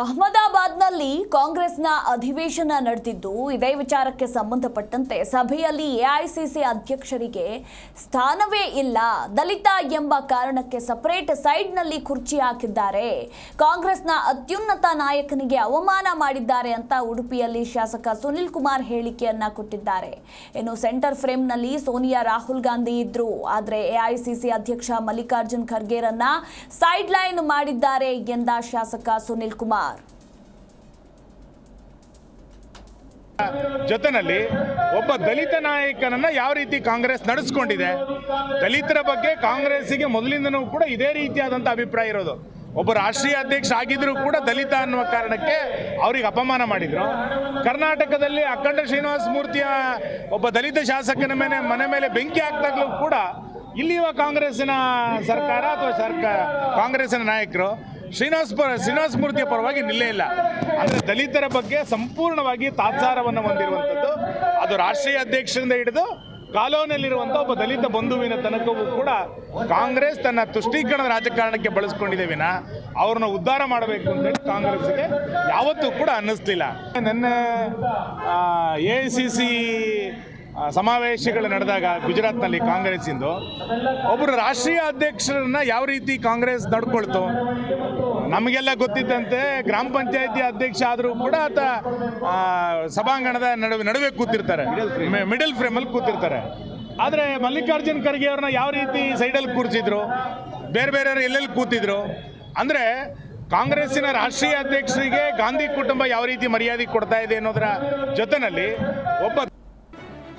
ಅಹಮದಾಬಾದ್ನಲ್ಲಿ ಕಾಂಗ್ರೆಸ್ನ ಅಧಿವೇಶನ ನಡೆದಿದ್ದು, ಇದೇ ವಿಚಾರಕ್ಕೆ ಸಂಬಂಧಪಟ್ಟಂತೆ ಸಭೆಯಲ್ಲಿ ಎಐಸಿಸಿ ಅಧ್ಯಕ್ಷರಿಗೆ ಸ್ಥಾನವೇ ಇಲ್ಲ, ದಲಿತ ಎಂಬ ಕಾರಣಕ್ಕೆ ಸಪರೇಟ್ ಸೈಡ್ನಲ್ಲಿ ಕುರ್ಚಿ ಹಾಕಿದ್ದಾರೆ. ಕಾಂಗ್ರೆಸ್ನ ಅತ್ಯುನ್ನತ ನಾಯಕನಿಗೆ ಅವಮಾನ ಮಾಡಿದ್ದಾರೆ ಅಂತ ಉಡುಪಿಯಲ್ಲಿ ಶಾಸಕ ಸುನಿಲ್ ಕುಮಾರ್ ಹೇಳಿಕೆಯನ್ನ ಕೊಟ್ಟಿದ್ದಾರೆ. ಇನ್ನು ಸೆಂಟರ್ ಫ್ರೇಮ್ನಲ್ಲಿ ಸೋನಿಯಾ, ರಾಹುಲ್ ಗಾಂಧಿ ಇದ್ರು, ಆದರೆ ಎಐಸಿಸಿ ಅಧ್ಯಕ್ಷ ಮಲ್ಲಿಕಾರ್ಜುನ್ ಖರ್ಗೆರನ್ನ ಸೈಡ್ಲೈನ್ ಮಾಡಿದ್ದಾರೆ ಎಂದ ಶಾಸಕ ಸುನಿಲ್ ಕುಮಾರ್. ಜೊತೆನಲ್ಲಿ ಒಬ್ಬ ದಲಿತ ನಾಯಕನನ್ನ ಯಾವ ರೀತಿ ಕಾಂಗ್ರೆಸ್ ನಡೆಸ್ಕೊಂಡಿದೆ, ದಲಿತರ ಬಗ್ಗೆ ಕಾಂಗ್ರೆಸ್ಸಿಗೆ ಮೊದಲಿಂದನೂ ಕೂಡ ಇದೇ ರೀತಿಯಾದಂಥ ಅಭಿಪ್ರಾಯ ಇರೋದು. ಒಬ್ಬ ರಾಷ್ಟ್ರೀಯ ಅಧ್ಯಕ್ಷ ಆಗಿದ್ರೂ ಕೂಡ ದಲಿತ ಅನ್ನುವ ಕಾರಣಕ್ಕೆ ಅವ್ರಿಗೆ ಅಪಮಾನ ಮಾಡಿದ್ರು. ಕರ್ನಾಟಕದಲ್ಲಿ ಅಖಂಡ ಶ್ರೀನಿವಾಸ ಮೂರ್ತಿಯ ಒಬ್ಬ ದಲಿತ ಶಾಸಕನ ಮೇಲೆ, ಮನೆ ಮೇಲೆ ಬೆಂಕಿ ಹಾಕಿದಾಗಲೂ ಕೂಡ ಇಲ್ಲಿಯ ಕಾಂಗ್ರೆಸ್ಸಿನ ಸರ್ಕಾರ ಅಥವಾ ಸರ್ಕಾರ ಕಾಂಗ್ರೆಸ್ಸಿನ ನಾಯಕರು ಶ್ರೀನಿವಾಸ ಶ್ರೀನಿವಾಸ ಮೂರ್ತಿಯ ಪರವಾಗಿ ನಿಲ್ಲೇ ಇಲ್ಲ. ಅಂದರೆ ದಲಿತರ ಬಗ್ಗೆ ಸಂಪೂರ್ಣವಾಗಿ ತಾತ್ಸಾರವನ್ನು ಹೊಂದಿರುವಂಥದ್ದು. ಅದು ರಾಷ್ಟ್ರೀಯ ಅಧ್ಯಕ್ಷರಿಂದ ಹಿಡಿದು ಕಾಲೋನಿಯಲ್ಲಿರುವಂಥ ಒಬ್ಬ ದಲಿತ ಬಂಧುವಿನ ತನಕವೂ ಕೂಡ ಕಾಂಗ್ರೆಸ್ ತನ್ನ ತುಷ್ಟೀಕರಣದ ರಾಜಕಾರಣಕ್ಕೆ ಬಳಸ್ಕೊಂಡಿದೆ ವಿನ ಅವ್ರನ್ನ ಉದ್ಧಾರ ಮಾಡಬೇಕು ಅಂತೇಳಿ ಕಾಂಗ್ರೆಸ್ಗೆ ಯಾವತ್ತೂ ಕೂಡ ಅನ್ನಿಸ್ಲಿಲ್ಲ. ನನ್ನ ಎ ಸಿ ಸಿ ಸಮಾವೇಶಗಳು ನಡೆದಾಗ ಗುಜರಾತ್ನಲ್ಲಿ ಕಾಂಗ್ರೆಸ್ಸಿಂದು ಒಬ್ಬರು ರಾಷ್ಟ್ರೀಯ ಅಧ್ಯಕ್ಷರನ್ನ ಯಾವ ರೀತಿ ಕಾಂಗ್ರೆಸ್ ನಡ್ಕೊಳ್ತು? ನಮಗೆಲ್ಲ ಗೊತ್ತಿದ್ದಂತೆ ಗ್ರಾಮ ಪಂಚಾಯತಿ ಅಧ್ಯಕ್ಷ ಆದರೂ ಕೂಡ ಆತ ಸಭಾಂಗಣದ ನಡುವೆ ನಡುವೆ ಕೂತಿರ್ತಾರೆ. ಮಿಡಲ್ ಫ್ರೇಮಲ್ಲಿ ಕೂತಿರ್ತಾರೆ. ಆದರೆ ಮಲ್ಲಿಕಾರ್ಜುನ್ ಖರ್ಗೆ ಅವ್ರನ್ನ ಯಾವ ರೀತಿ ಸೈಡಲ್ಲಿ ಕೂರಿಸಿದ್ರು? ಬೇರೆ ಬೇರೆಯವರು ಎಲ್ಲೆಲ್ಲಿ ಕೂತಿದ್ರು? ಅಂದರೆ ಕಾಂಗ್ರೆಸ್ಸಿನ ರಾಷ್ಟ್ರೀಯ ಅಧ್ಯಕ್ಷರಿಗೆ ಗಾಂಧಿ ಕುಟುಂಬ ಯಾವ ರೀತಿ ಮರ್ಯಾದೆ ಕೊಡ್ತಾ ಇದೆ ಅನ್ನೋದರ ಜೊತೆಯಲ್ಲಿ ಒಬ್ಬ